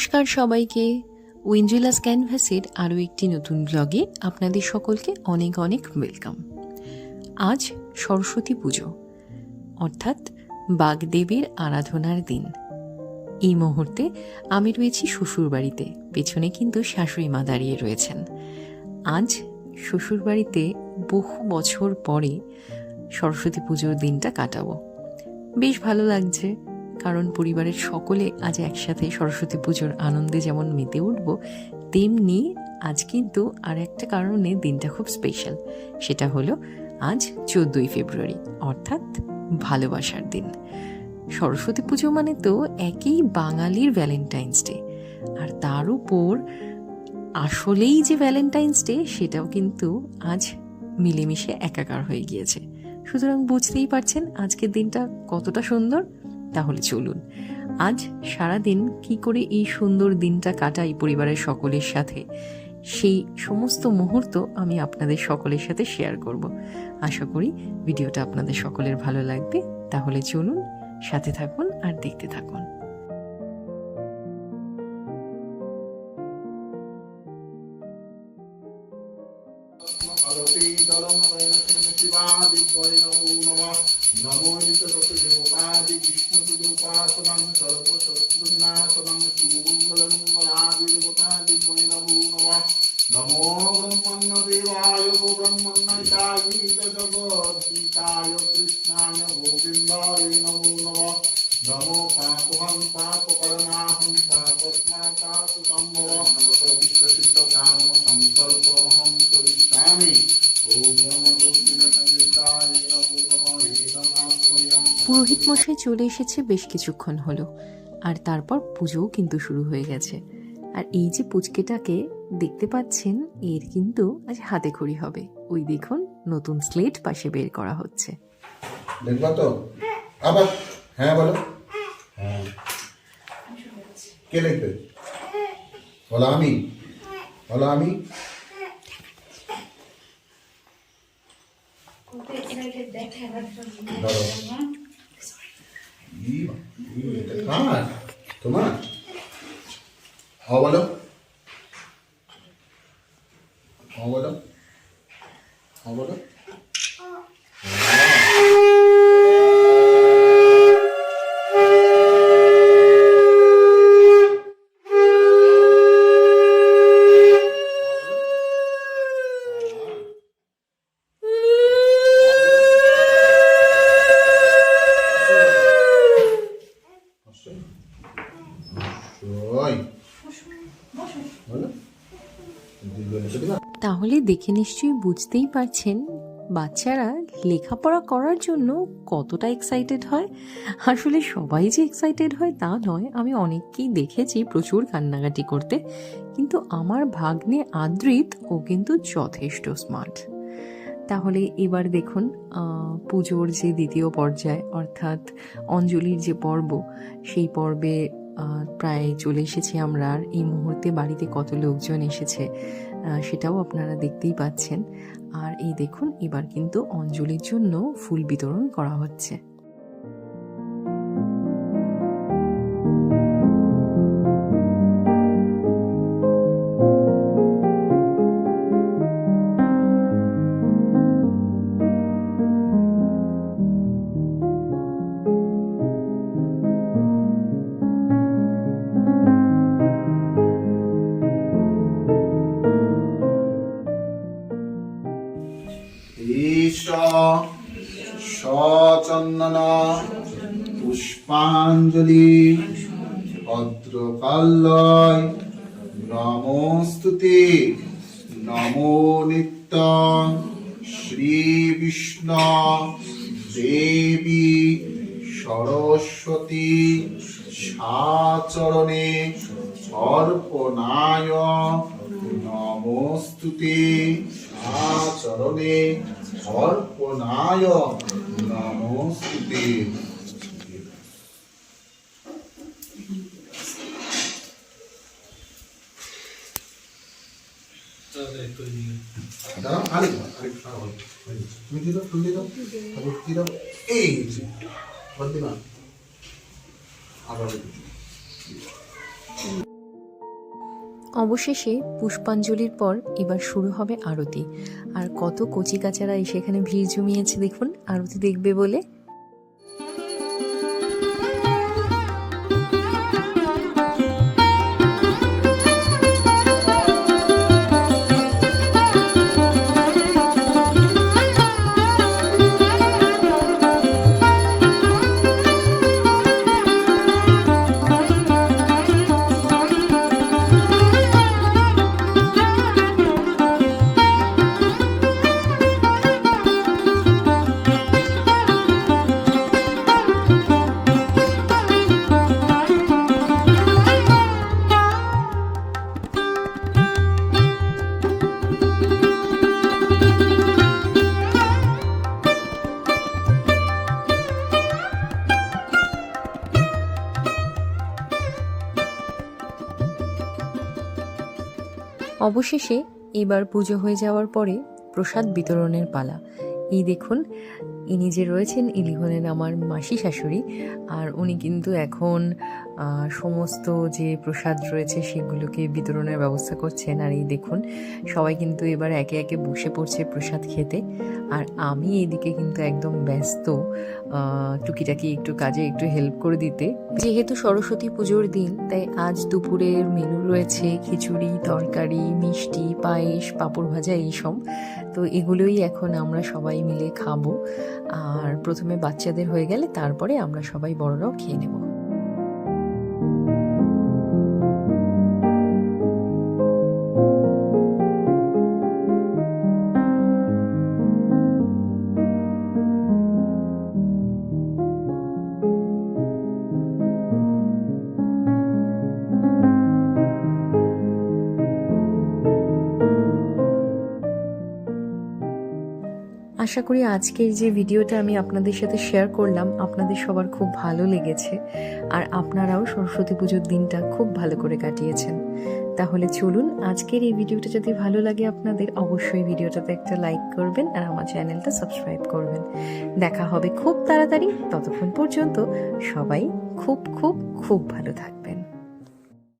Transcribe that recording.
নমস্কার সবাইকে। উইঞ্জুলাস ক্যানভাসের আরও একটি নতুন ব্লগে আপনাদের সকলকে অনেক অনেক ওয়েলকাম। আজ সরস্বতী পুজো, অর্থাৎ বাগদেবীর আরাধনার দিন। এই মুহূর্তে আমি রয়েছি শ্বশুরবাড়িতে, পেছনে কিন্তু শাশুড়ি মা দাঁড়িয়ে রয়েছেন। আজ শ্বশুরবাড়িতে বহু বছর পরে সরস্বতী পুজোর দিনটা কাটাবো। বেশ ভালো লাগছে। কারণ পরিবারের সকলে আজ একসাথে সরস্বতী পুজোর আনন্দে যেমন মেতে উঠব, তেমনি আজ কিন্তু আর একটা কারণে দিনটা খুব স্পেশাল সেটা হলো আজ চোদ্দোই ফেব্রুয়ারি, অর্থাৎ ভালোবাসার দিন। সরস্বতী পুজো মানে তো একই বাঙালির ভ্যালেন্টাইন্স ডে আর তার উপর আসলেই যে ভ্যালেন্টাইন্স ডে সেটাও কিন্তু আজ মিলেমিশে একাকার হয়ে গিয়েছে। সুতরাং বুঝতেই পারছেন আজকের দিনটা কতটা সুন্দর তাহলে চলুন। আজ সারাদিন কি করে এই সুন্দর দিনটা কাটাই পরিবারের সকলের সাথে, সেই সমস্ত মুহূর্ত আমি আপনাদের সকলের সাথে শেয়ার করব। আশা করি ভিডিওটা আপনাদের সকলের ভালো লাগবে। তাহলে চলুন, সাথে থাকুন আর দেখতে থাকুন। পুরোহিত মশাই চলে এসেছে বেশ কিছুক্ষণ হলো, আর তারপর পুজোও কিন্তু শুরু হয়ে গেছে। আর এই যে পুচকেটাকে দেখতে পাচ্ছেন, এর কিন্তু আজ হাতে খড়ি হবে। ওই দেখুন, নতুন স্লেট পাশে বের করা হচ্ছে। দেখবা তো? আবার? হ্যাঁ বলো। হ্যাঁ। কে লিখবে? বলো আমি। বলো আমি। ধরো। ই বাবা, ই, এটা কার? তোমার? হ বলো হ বলো হ বলো ওই বলো দিল লিখে দিবা তাহলে দেখে নিশ্চয়ই বুঝতেই পারছেন, বাচ্চারা লেখাপড়া করার জন্য কতটা এক্সাইটেড হয়। আসলে সবাই যে এক্সাইটেড হয় তা নয়, আমি অনেককেই দেখেছি প্রচুর কান্নাকাটি করতে, কিন্তু আমার ভাগ্নে আদ্রিত, ও কিন্তু যথেষ্ট স্মার্ট তাহলে এবার দেখুন পুজোর যে দ্বিতীয় পর্যায়, অর্থাৎ অঞ্জলির যে পর্ব, সেই পর্বে প্রায় চলে এসেছি আমরা। আর এই মুহূর্তে বাড়িতে কত লোকজন এসেছে সেটাও আপনারা দেখতেই পাচ্ছেন। আর এই দেখুন, এবার কিন্তু অঞ্জলির জন্য ফুল বিতরণ করা হচ্ছে। পুষ্পাঞ্জলি ভদ্রকাল্যয় নমস্তুতে। নমো নিত্য। শ্রী বিষ্ণু দেবী। সরস্বতী। সাচরণে। অর্পণায়। নমস্তুতে। আচরণে অর্পণায়। নমস্তুতে। অবশেষে পুষ্পাঞ্জলির পর এবার শুরু হবে আরতি। আর কত কচি কাচারা এসে এখানে ভিড় জমিয়েছে দেখুন, আরতি দেখবে বলে অবশেষে এবার পুজো হয়ে যাওয়ার পরে প্রসাদ বিতরণের পালা। এই দেখুন ইনি যে রয়েছেন, ইনি হলেন আমার মাসি শাশুড়ি। আর উনি কিন্তু এখন সমস্ত যে প্রসাদ রয়েছে সেগুলোকে বিতরণের ব্যবস্থা করছেন। আর এই দেখুন, সবাই কিন্তু এবার একে একে বসে পড়ছে প্রসাদ খেতে। আর আমি এদিকে কিন্তু একদম ব্যস্ত টুকিটাকি একটু কাজে একটু হেল্প করে দিতে। যেহেতু সরস্বতী পুজোর দিন, তাই আজ দুপুরের মেনু রয়েছে খিচুড়ি, তরকারি, মিষ্টি, পায়েস, পাঁপড় ভাজা এইসব। তো এগুলোই এখন আমরা সবাই মিলে খাব। আর প্রথমে বাচ্চাদের হয়ে গেলে তারপরে আমরা সবাই বড়রাও খেয়ে নেব। আশা করি আজকের যে ভিডিওটা আমি আপনাদের সাথে শেয়ার করলাম, আপনাদের সবার খুব ভালো লেগেছে। আর আপনারাও সরস্বতী পুজোর দিনটা খুব ভালো করে কাটিয়েছেন। তাহলে চলুন, আজকের এই ভিডিওটা যদি ভালো লাগে আপনাদের, অবশ্যই ভিডিওটাতে একটা লাইক করবেন আর আমার চ্যানেলটা সাবস্ক্রাইব করবেন। দেখা হবে খুব তাড়াতাড়ি। ততক্ষণ পর্যন্ত সবাই খুব খুব খুব ভালো থাকবেন।